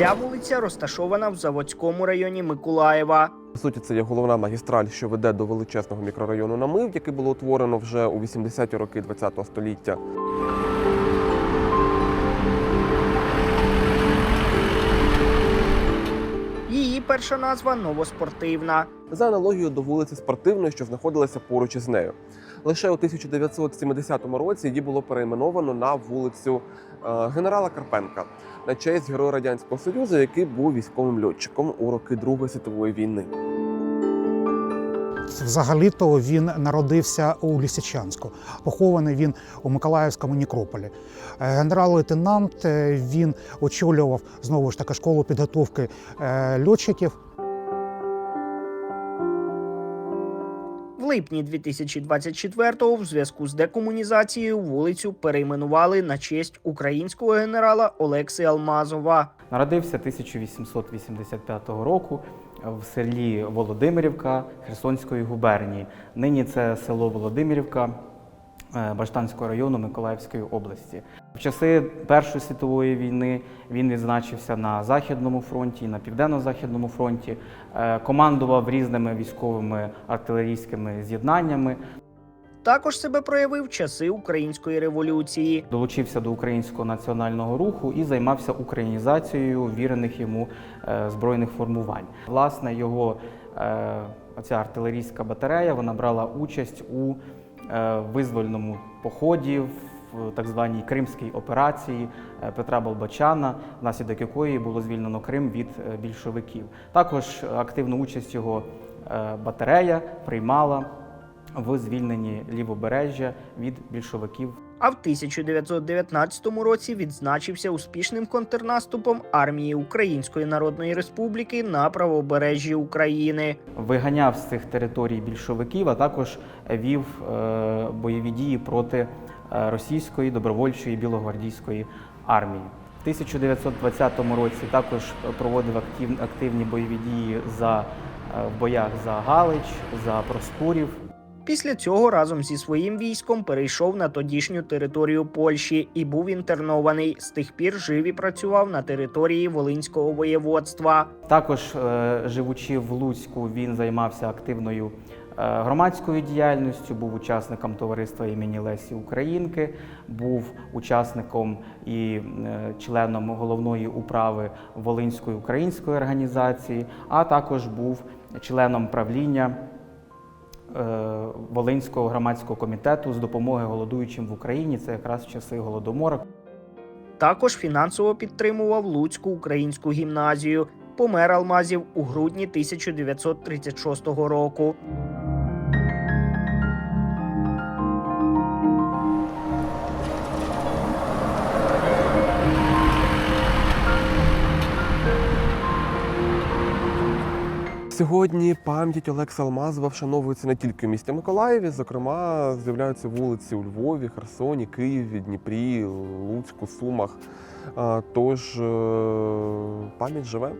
Ця вулиця розташована в Заводському районі Миколаєва. По суті, це є головна магістраль, що веде до величезного мікрорайону Намив, який було утворено вже у 80-ті роки ХХ століття. Її перша назва новоспортивна. за аналогією до вулиці Спортивної, що знаходилася поруч із нею. Лише у 1970 році її було перейменовано на вулицю е, генерала Карпенка на честь героя радянського союзу, який був військовим льотчиком у роки Другої світової війни. Взагалі-то він народився у Лісичанську. Похований він у Миколаївському некрополі. Е, Генерал-лейтенант е, він очолював знову ж таки школу підготовки льотчиків. Липні 2024-го в зв'язку з декомунізацією вулицю перейменували на честь українського генерала Олекси Алмазова. Народився 1885 року в селі Володимирівка Херсонської губернії. Нині це село Володимирівка е, Баштанського району Миколаївської області. В часи Першої світової війни він відзначився на Західному фронті на Південно-Західному фронті, Е, командував різними військовими артилерійськими з'єднаннями, Також себе проявив часи української революції. долучився до українського національного руху і займався українізацією вірених йому е, збройних формувань. Власне, його е, оця артилерійська батарея вона брала участь у визвольному поході в так званій Кримській операції е, Петра Болбочана, внаслідок якої було звільнено Крим від е, більшовиків. Також активну участь його е, батарея приймала в звільненні лівобережжя від більшовиків А в 1919 році відзначився успішним контрнаступом армії Української Народної Республіки на правобережжі України. виганяв з цих територій більшовиків, а також вів бойові дії проти російської добровольчої білогвардійської армії. В 1920 році також проводив актив, активні бойові дії за, е, в боях за Галич, за Проскурів. Після цього разом зі своїм військом перейшов на тодішню територію Польщі і був інтернований. З тих пір жив і працював на території Волинського воєводства. Також, е, живучи в Луцьку, він займався активною е, громадською діяльністю, був учасником товариства імені Лесі Українки, був учасником і е, членом головної управи Волинської української організації, а також був членом правління. Е, Волинського громадського комітету з допомоги голодуючим в Україні це якраз в часи голодомора. Також фінансово підтримував Луцьку українську гімназію. Помер Алмазів у грудні 1936 року. Сьогодні пам'ять Олекса Алмазова вшановується не тільки в місті Миколаєві, зокрема, з'являються вулиці у Львові, Херсоні, Києві, Дніпрі, Луцьку, Сумах. Тож е, пам'ять живе.